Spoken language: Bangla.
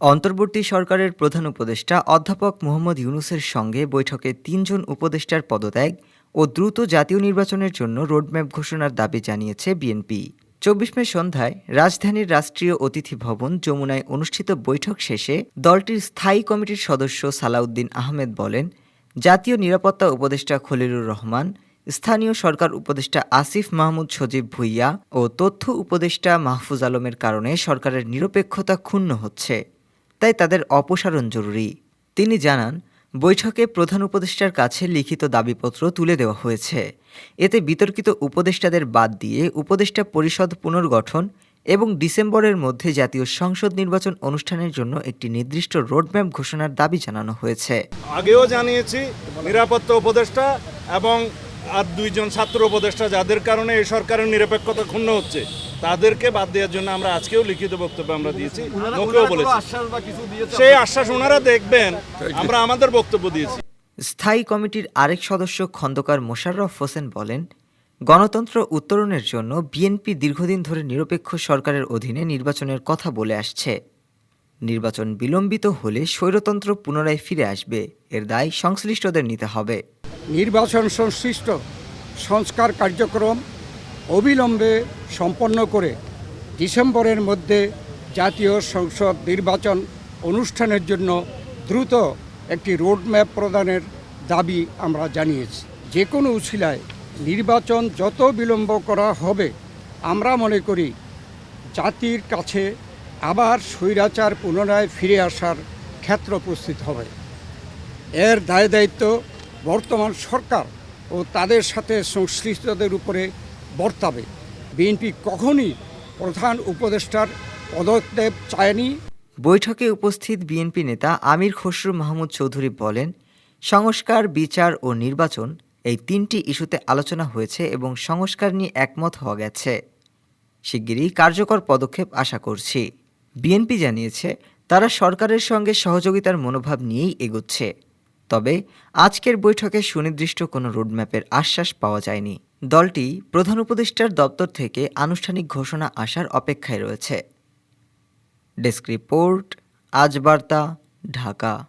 অন্তর্বর্তী সরকারের প্রধান উপদেষ্টা অধ্যাপক মোহাম্মদ ইউনুসের সঙ্গে বৈঠকে তিনজন উপদেষ্টার পদত্যাগ ও দ্রুত জাতীয় নির্বাচনের জন্য রোডম্যাপ ঘোষণার দাবি জানিয়েছে বিএনপি। চব্বিশ মে সন্ধ্যায় রাজধানীর রাষ্ট্রীয় অতিথি ভবন যমুনায় অনুষ্ঠিত বৈঠক শেষে দলটির স্থায়ী কমিটির সদস্য সালাউদ্দিন আহমেদ বলেন, জাতীয় নিরাপত্তা উপদেষ্টা খলিলুর রহমান, স্থানীয় সরকার উপদেষ্টা আসিফ মাহমুদ সজীব ভুইয়া ও তথ্য উপদেষ্টা মাহফুজ আলমের কারণে সরকারের নিরপেক্ষতা ক্ষুণ্ণ হচ্ছে। তাই তাদের অপসারণ জরুরি। তিনি জানান, বৈঠকে প্রধান উপদেষ্টার কাছে লিখিত দাবিপত্র তুলে দেওয়া হয়েছে। এতে বিতর্কিত উপদেষ্টাদের বাদ দিয়ে উপদেষ্টা পরিষদ পুনর্গঠন এবং ডিসেম্বরের মধ্যে জাতীয় সংসদ নির্বাচন অনুষ্ঠানের জন্য একটি নির্দিষ্ট রোডম্যাপ ঘোষণার দাবি জানানো হয়েছে। আগেও জানিয়েছি, নিরাপত্তা উপদেষ্টা এবং আর দুইজন ছাত্র উপদেষ্টা, যাদের কারণে এই সরকারের নিরপেক্ষতা ক্ষুণ্ণ হচ্ছে। তাদেরকে বাদ দেওয়ার জন্য আমরা আজকেও লিখিত বক্তব্য আমরা দিয়েছি মুখেও বলেছি। সেই আশ্বাস ওনারা দেখবেন আমরা আমাদের বক্তব্য দিয়েছি। স্থায়ী কমিটির আরেক সদস্য খন্দকার মোশাররফ হোসেন বলেন গণতন্ত্র উত্তরণের জন্য বিএনপি দীর্ঘদিন ধরে নিরপেক্ষ সরকারের অধীনে নির্বাচনের কথা বলে আসছে। নির্বাচন বিলম্বিত হলে স্বৈরতন্ত্র পুনরায় ফিরে আসবে এর দায় সংশ্লিষ্টদের নিতে হবে। নির্বাচন সংশ্লিষ্ট সংস্কার কার্যক্রম অবিলম্বে সম্পন্ন করে ডিসেম্বরের মধ্যে জাতীয় সংসদ নির্বাচন অনুষ্ঠানের জন্য দ্রুত একটি রোডম্যাপ প্রদানের দাবি আমরা জানিয়েছি। যে কোনো উছিলায় নির্বাচন যত বিলম্ব করা হবে, আমরা মনে করি জাতির কাছে আবার স্বৈরাচার পুনরায় ফিরে আসার ক্ষেত্র উপস্থিত হবে। এর দায় দায়িত্ব বর্তমান সরকার ও তাদের সাথে সংশ্লিষ্টদের উপরে বর্তাবে। বিএনপি কখনই প্রধান উপদেষ্টার পদক্ষেপ চায়নি। বৈঠকে উপস্থিত বিএনপি নেতা আমির খসরু মাহমুদ চৌধুরী বলেন, সংস্কার, বিচার ও নির্বাচন এই তিনটি ইস্যুতে আলোচনা হয়েছে এবং সংস্কার নিয়ে একমত হওয়া গেছে। শিগগিরই কার্যকর পদক্ষেপ আশা করছি। বিএনপি জানিয়েছে, তারা সরকারের সঙ্গে সহযোগিতার মনোভাব নিয়েই এগোচ্ছে। তবে আজকের বৈঠকে সুনির্দিষ্ট কোনো রোডম্যাপের আশ্বাস পাওয়া যায়নি। দলটি প্রধান উপদেষ্টার দপ্তর থেকে আনুষ্ঠানিক ঘোষণা আসার অপেক্ষায় রয়েছে। ডেস্ক রিপোর্ট, আজ বার্তা, ঢাকা।